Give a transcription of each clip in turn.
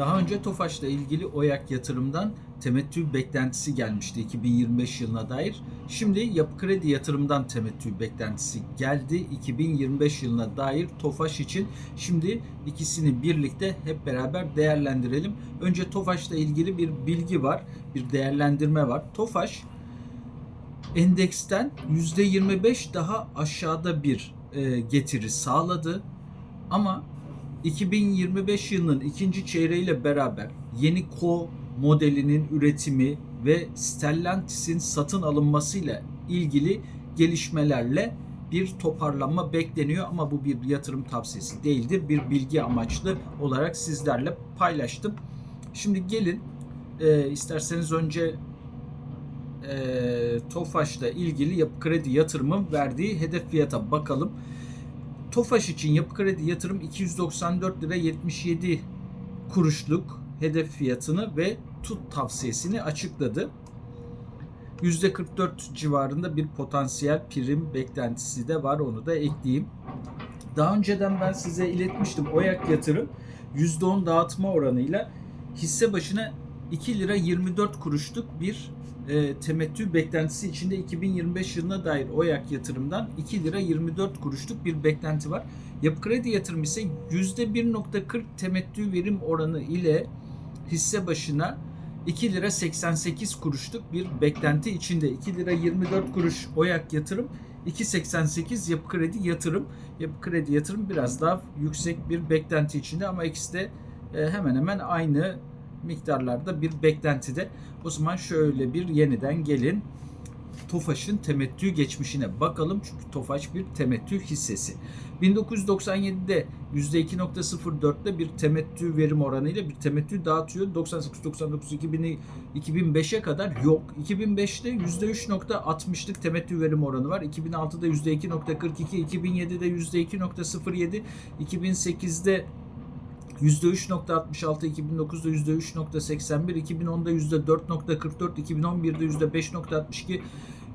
Daha önce Tofaş'la ilgili OYAK yatırımdan temettü beklentisi gelmişti 2025 yılına dair. Şimdi Yapı Kredi yatırımdan temettü beklentisi geldi 2025 yılına dair Tofaş için. Şimdi ikisini birlikte hep beraber değerlendirelim. Önce Tofaş'la ilgili bir bilgi var, bir değerlendirme var. Tofaş endeksten %25 daha aşağıda bir e, getiri sağladı. Ama 2025 yılının ikinci çeyreğiyle beraber yeni Co modelinin üretimi ve Stellantis'in satın alınmasıyla ilgili gelişmelerle bir toparlanma bekleniyor ama bu bir yatırım tavsiyesi değildir. Bir bilgi amaçlı olarak sizlerle paylaştım. Şimdi gelin e, isterseniz önce e, Tofaş'la ilgili yapı kredi yatırımın verdiği hedef fiyata bakalım. Tofaş için yapı kredi yatırım 294 lira 77 kuruşluk hedef fiyatını ve tut tavsiyesini açıkladı. %44 civarında bir potansiyel prim beklentisi de var onu da ekleyeyim. Daha önceden ben size iletmiştim OYAK yatırım %10 dağıtma oranıyla hisse başına 2 lira 24 kuruşluk bir e, temettü beklentisi içinde 2025 yılına dair OYAK yatırımdan 2 lira 24 kuruşluk bir beklenti var. Yapı kredi yatırım ise %1.40 temettü verim oranı ile hisse başına 2 lira 88 kuruşluk bir beklenti içinde. 2 lira 24 kuruş OYAK yatırım, 2.88 yapı kredi yatırım. Yapı kredi yatırım biraz daha yüksek bir beklenti içinde ama ikisi de e, hemen hemen aynı miktarlarda bir beklentide. O zaman şöyle bir yeniden gelin Tofaş'ın temettü geçmişine bakalım. Çünkü Tofaş bir temettü hissesi. 1997'de %2.04'te bir temettü verim oranıyla bir temettü dağıtıyor. 98 99 2000 2005'e kadar yok. 2005'te %3.60'lık temettü verim oranı var. 2006'da %2.42, 2007'de %2.07, 2008'de %3.66, 2009'da %3.81, 2010'da %4.44, 2011'de %5.62,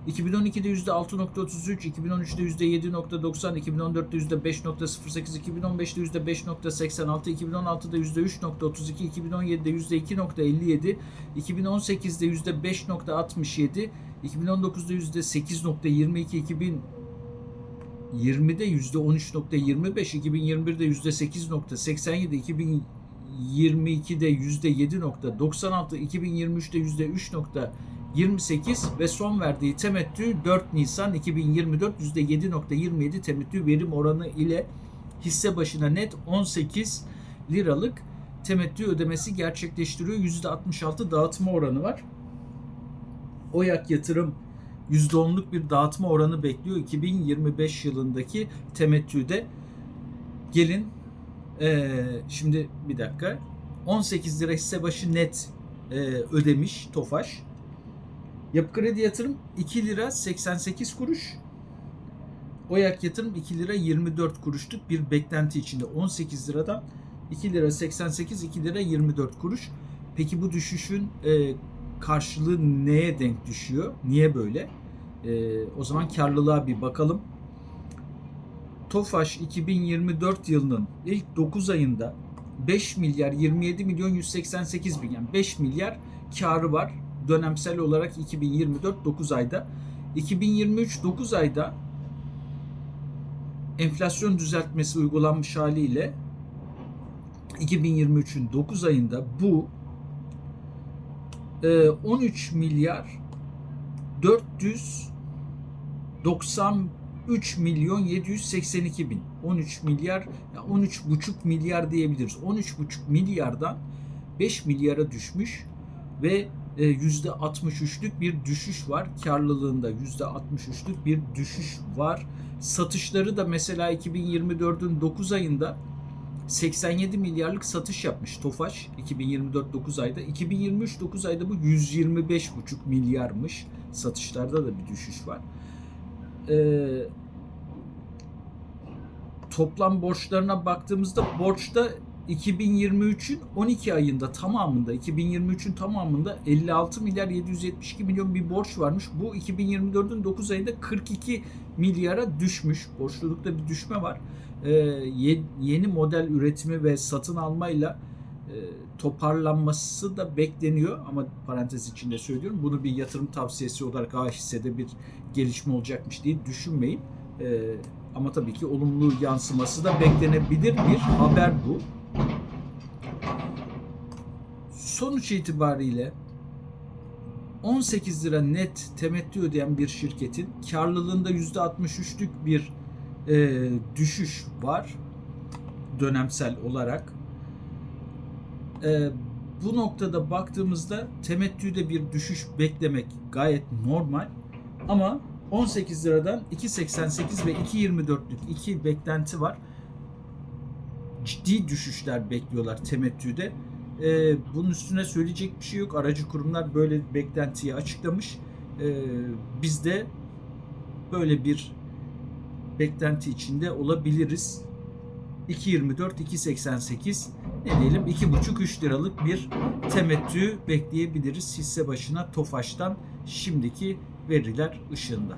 2012'de %6.33, 2013'de %7.90, 2014'de %5.08, 2015'te %5.86, 2016'da %3.32, 2017'de %2.57, 2018'de %5.67, 2019'da %8.22, 2000 20'de %13.25, 2021'de %8.87, 2022'de %7.96, 2023'te %3.28 ve son verdiği temettü 4 Nisan 2024 %7.27 temettü verim oranı ile hisse başına net 18 liralık temettü ödemesi gerçekleştiriyor. %66 dağıtma oranı var. OYAK yatırım %10'luk bir dağıtma oranı bekliyor 2025 yılındaki temettüde. Gelin ee, şimdi bir dakika 18 lira hisse başı net e, ödemiş Tofaş. Yapı kredi yatırım 2 lira 88 kuruş. Oyak yatırım 2 lira 24 kuruşluk bir beklenti içinde 18 liradan 2 lira 88 2 lira 24 kuruş. Peki bu düşüşün e, karşılığı neye denk düşüyor? Niye böyle? Ee, o zaman karlılığa bir bakalım. Tofaş 2024 yılının ilk 9 ayında 5 milyar 27 milyon 188 bin yani 5 milyar karı var dönemsel olarak 2024 9 ayda. 2023 9 ayda enflasyon düzeltmesi uygulanmış haliyle 2023'ün 9 ayında bu 13 e, milyar 493 milyon 782 bin 13 milyar 13 buçuk milyar diyebiliriz 13 buçuk milyardan 5 milyara düşmüş ve yüzde 63'lük bir düşüş var. Karlılığında yüzde 63'lük bir düşüş var. Satışları da mesela 2024'ün 9 ayında 87 milyarlık satış yapmış Tofaş 2024 9 ayda. 2023 9 ayda bu 125,5 milyarmış. Satışlarda da bir düşüş var. Ee, toplam borçlarına baktığımızda borçta 2023'ün 12 ayında tamamında 2023'ün tamamında 56 milyar 772 milyon bir borç varmış. Bu 2024'ün 9 ayında 42 milyara düşmüş. Borçlulukta bir düşme var. Ee, yeni model üretimi ve satın almayla toparlanması da bekleniyor ama parantez içinde söylüyorum. Bunu bir yatırım tavsiyesi olarak A hissede bir gelişme olacakmış diye düşünmeyin. E, ama tabii ki olumlu yansıması da beklenebilir bir haber bu. Sonuç itibariyle 18 lira net temettü ödeyen bir şirketin karlılığında %63'lük bir e, düşüş var dönemsel olarak. E, bu noktada baktığımızda temettüde bir düşüş beklemek gayet normal ama 18 liradan 2.88 ve 2.24'lük iki beklenti var. Ciddi düşüşler bekliyorlar temettüde. Ee, bunun üstüne söyleyecek bir şey yok. Aracı kurumlar böyle beklentiyi açıklamış. Ee, biz de böyle bir beklenti içinde olabiliriz. 2.24, 2.88 ne diyelim 2.5-3 liralık bir temettü bekleyebiliriz hisse başına Tofaş'tan şimdiki veriler ışığında.